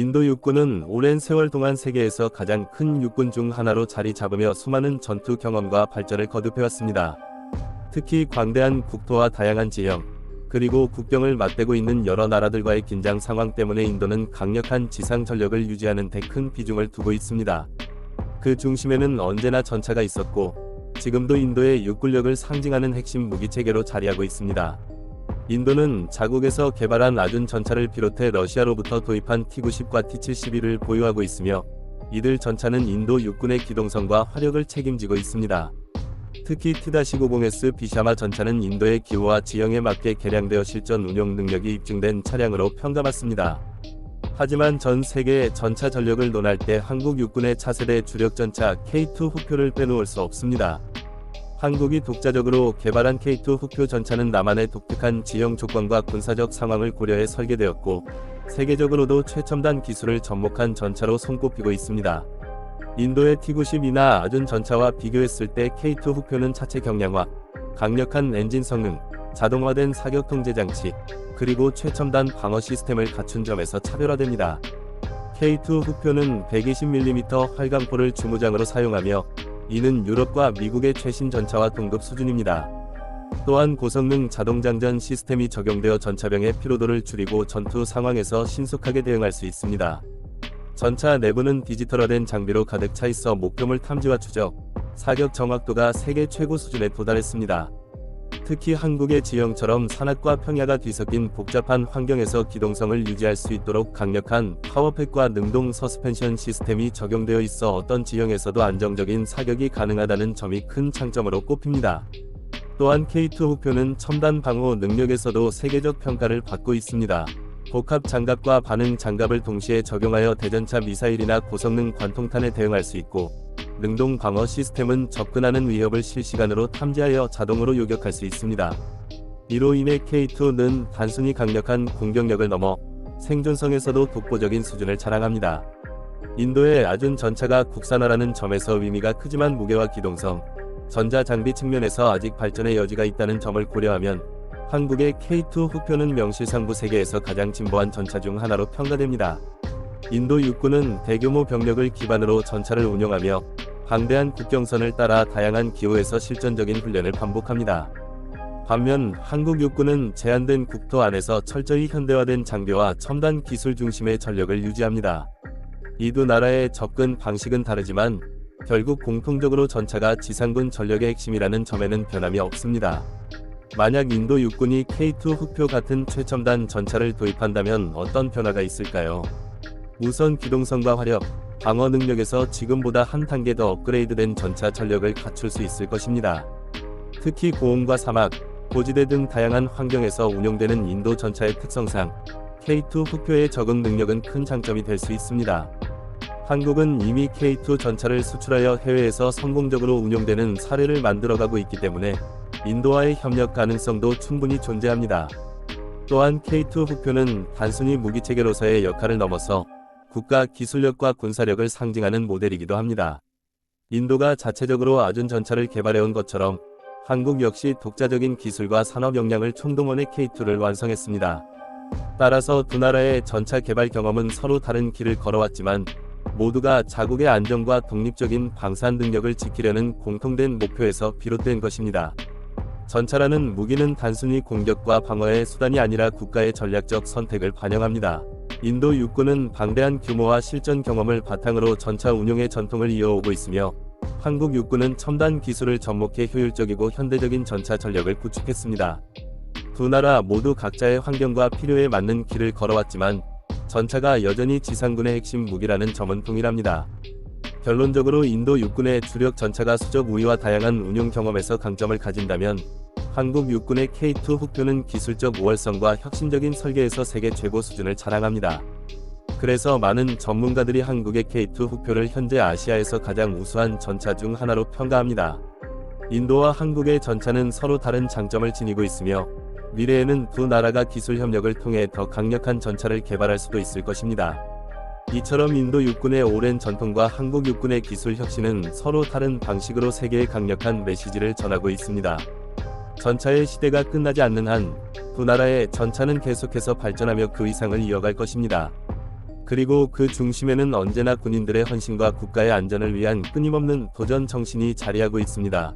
인도 육군은 오랜 세월 동안 세계에서 가장 큰 육군 중 하나로 자리 잡으며 수많은 전투 경험과 발전을 거듭해왔습니다. 특히 광대한 국토와 다양한 지형, 그리고 국경을 맞대고 있는 여러 나라들과의 긴장 상황 때문에 인도는 강력한 지상 전력을 유지하는 데 큰 비중을 두고 있습니다. 그 중심에는 언제나 전차가 있었고, 지금도 인도의 육군력을 상징하는 핵심 무기 체계로 자리하고 있습니다. 인도는 자국에서 개발한 아준 전차를 비롯해 러시아로부터 도입한 T-90과 T-71을 보유하고 있으며 이들 전차는 인도 육군의 기동성과 화력을 책임지고 있습니다. 특히 T-90S 비샤마 전차는 인도의 기후와 지형에 맞게 개량되어 실전 운용 능력이 입증된 차량으로 평가받습니다. 하지만 전 세계의 전차 전력을 논할 때 한국 육군의 차세대 주력 전차 K2 후표를 빼놓을 수 없습니다. 한국이 독자적으로 개발한 K2 후표 전차는 남한의 독특한 지형 조건과 군사적 상황을 고려해 설계되었고 세계적으로도 최첨단 기술을 접목한 전차로 손꼽히고 있습니다. 인도의 T-90이나 아준 전차와 비교했을 때 K2 후표는 차체 경량화, 강력한 엔진 성능, 자동화된 사격 통제 장치, 그리고 최첨단 방어 시스템을 갖춘 점에서 차별화됩니다. K2 후표는 120mm 활강포를 주무장으로 사용하며 이는 유럽과 미국의 최신 전차와 동급 수준입니다. 또한 고성능 자동장전 시스템이 적용되어 전차병의 피로도를 줄이고 전투 상황에서 신속하게 대응할 수 있습니다. 전차 내부는 디지털화된 장비로 가득 차 있어 목표물 탐지와 추적, 사격 정확도가 세계 최고 수준에 도달했습니다. 특히 한국의 지형처럼 산악과 평야가 뒤섞인 복잡한 환경에서 기동성을 유지할 수 있도록 강력한 파워팩과 능동 서스펜션 시스템이 적용되어 있어 어떤 지형에서도 안정적인 사격이 가능하다는 점이 큰 장점으로 꼽힙니다. 또한 K2 후표는 첨단 방호 능력에서도 세계적 평가를 받고 있습니다. 복합 장갑과 반응 장갑을 동시에 적용하여 대전차 미사일이나 고성능 관통탄에 대응할 수 있고 능동 방어 시스템은 접근하는 위협을 실시간으로 탐지하여 자동으로 요격할 수 있습니다. 이로 인해 K2는 단순히 강력한 공격력을 넘어 생존성에서도 독보적인 수준을 자랑합니다. 인도의 아준 전차가 국산화라는 점에서 의미가 크지만 무게와 기동성, 전자 장비 측면에서 아직 발전의 여지가 있다는 점을 고려하면 한국의 K2 후표는 명실상부 세계에서 가장 진보한 전차 중 하나로 평가됩니다. 인도 육군은 대규모 병력을 기반으로 전차를 운영하며 방대한 국경선을 따라 다양한 기후에서 실전적인 훈련을 반복합니다. 반면 한국 육군은 제한된 국토 안에서 철저히 현대화된 장비와 첨단 기술 중심의 전력을 유지합니다. 이 두 나라의 접근 방식은 다르지만 결국 공통적으로 전차가 지상군 전력의 핵심이라는 점에는 변함이 없습니다. 만약 인도 육군이 K2 후표 같은 최첨단 전차를 도입한다면 어떤 변화가 있을까요? 우선 기동성과 화력, 방어 능력에서 지금보다 한 단계 더 업그레이드된 전차 전력을 갖출 수 있을 것입니다. 특히 고온과 사막, 고지대 등 다양한 환경에서 운용되는 인도 전차의 특성상 K2 후표의 적응 능력은 큰 장점이 될 수 있습니다. 한국은 이미 K2 전차를 수출하여 해외에서 성공적으로 운용되는 사례를 만들어가고 있기 때문에 인도와의 협력 가능성도 충분히 존재합니다. 또한 K2 후표는 단순히 무기체계로서의 역할을 넘어서 국가 기술력과 군사력을 상징하는 모델이기도 합니다. 인도가 자체적으로 아준 전차를 개발해온 것처럼 한국 역시 독자적인 기술과 산업 역량을 총동원해 K2를 완성했습니다. 따라서 두 나라의 전차 개발 경험은 서로 다른 길을 걸어왔지만 모두가 자국의 안정과 독립적인 방산 능력을 지키려는 공통된 목표에서 비롯된 것입니다. 전차라는 무기는 단순히 공격과 방어의 수단이 아니라 국가의 전략적 선택을 반영합니다. 인도 육군은 방대한 규모와 실전 경험을 바탕으로 전차 운용의 전통을 이어오고 있으며 한국 육군은 첨단 기술을 접목해 효율적이고 현대적인 전차 전력을 구축했습니다. 두 나라 모두 각자의 환경과 필요에 맞는 길을 걸어왔지만 전차가 여전히 지상군의 핵심 무기라는 점은 동일합니다. 결론적으로 인도 육군의 주력 전차가 수적 우위와 다양한 운용 경험에서 강점을 가진다면 한국 육군의 K2 후표는 기술적 우월성과 혁신적인 설계에서 세계 최고 수준을 자랑합니다. 그래서 많은 전문가들이 한국의 K2 후표를 현재 아시아에서 가장 우수한 전차 중 하나로 평가합니다. 인도와 한국의 전차는 서로 다른 장점을 지니고 있으며 미래에는 두 나라가 기술 협력을 통해 더 강력한 전차를 개발할 수도 있을 것입니다. 이처럼 인도 육군의 오랜 전통과 한국 육군의 기술 혁신은 서로 다른 방식으로 세계에 강력한 메시지를 전하고 있습니다. 전차의 시대가 끝나지 않는 한 두 나라의 전차는 계속해서 발전하며 그 이상을 이어갈 것입니다. 그리고 그 중심에는 언제나 군인들의 헌신과 국가의 안전을 위한 끊임없는 도전 정신이 자리하고 있습니다.